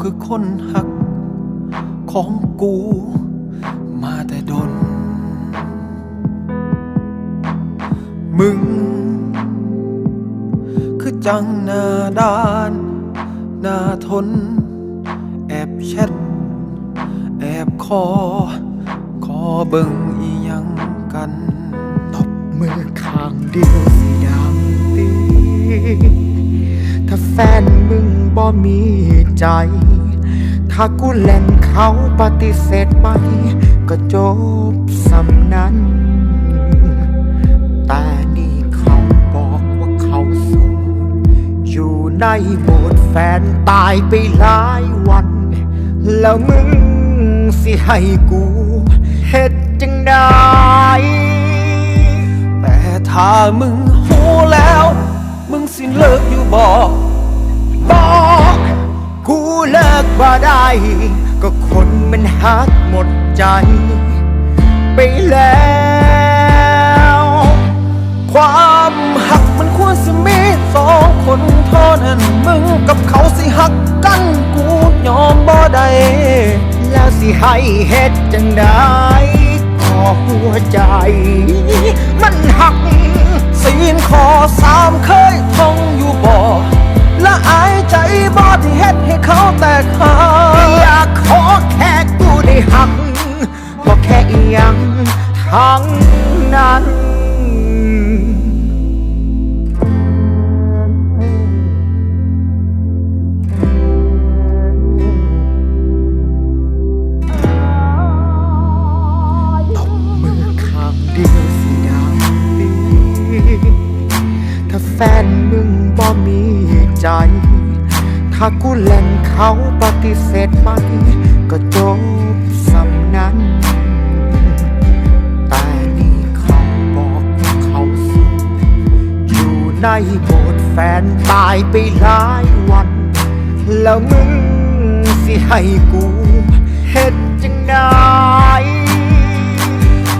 คือคนหักของกู มาแต่ดน มึง คือจังหน้าด้านหน้าทน แอบแชท แอบคอขอเบิ่งอีหยังกันตบมือข้างเดียวสิดังตีถ้าแฟนมึง บ่มีใจ ถ้ากูแล่งเขาปฏิเสธไป ก็จบสำนั้น แต่นี่เขาบอกว่าเขาโสดอยู่ในโหมดแฟนตายไปหลายวัน แล้วมึงสิให้กูเฮ็ดจังได้แต่ถ้ามึงหูแล้ว มึงสิเลิกอยู่บอก บ่ได้ ก็คนมันหักหมดใจ ไปแล้ว ความหักมันควรสิมีสองคนเท่านั้นมึงกับเขาสิหักกันกูยอมบ่ได้แล้วสิให้เฮ็ดจังได้ก็หัวใจ มันหักศีลขอสามเคยท่องอยู่บ่ละอายใจ เขาแตกหักอยากขอแค่กูได้หักก็แค่อียังทั้งนั้นตบมือข้างเดียวสิดังดีถ้าแฟนมึงบ่มีใจ ถ้ากูแหล่งเขาปฏิเสธไป ก็จบสำนั้น แต่นี่เขาบอกว่าเขาโสูอยู่ในโบสถ์แฟนตายไปหลายวัน แล้วมึงสิให้กูเฮ็ดจังได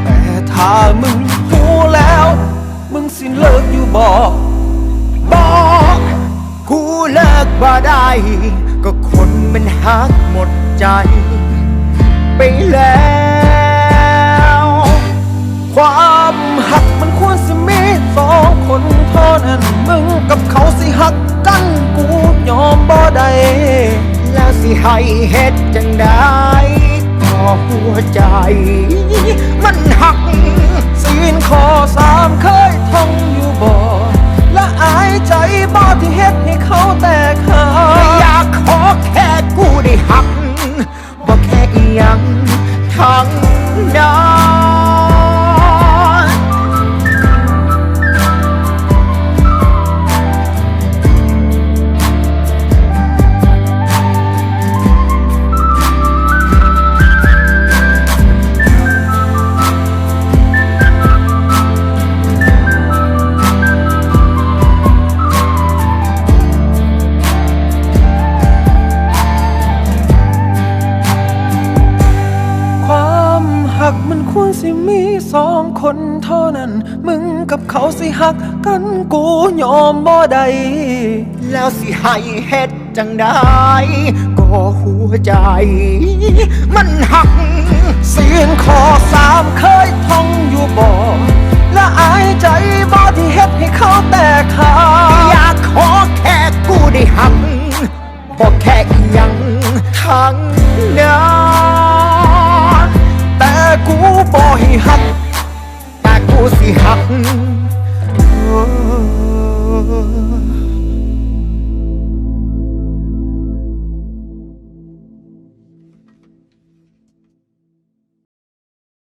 แต่ถ้ามึงหูแล้ว มึงสิเลิกอยู่บ่บอก บ่ได้ ก็คนมันหักหมดใจ ไปแล้ว ความหักมันควรสิมีสองคนเท่านั้นมึงกับเขาสิหักกันกูยอมบ่ได้แล้วสิให้เฮ็ดจังได้ก็หัวใจ มันหักศีลขอสามเคยท่องอยู่บ่และอายใจบ่ที่เฮ็ดให้เขาแต่ สิมีสองคนเท่านั้น มึงกับเขาสิหักกันกูยอมบ่ได้แล้วสิให้เฮ็ดจังได้ก็หัวใจ มันหักศีลขอสามเคยท่องอยู่บ่ละอายใจ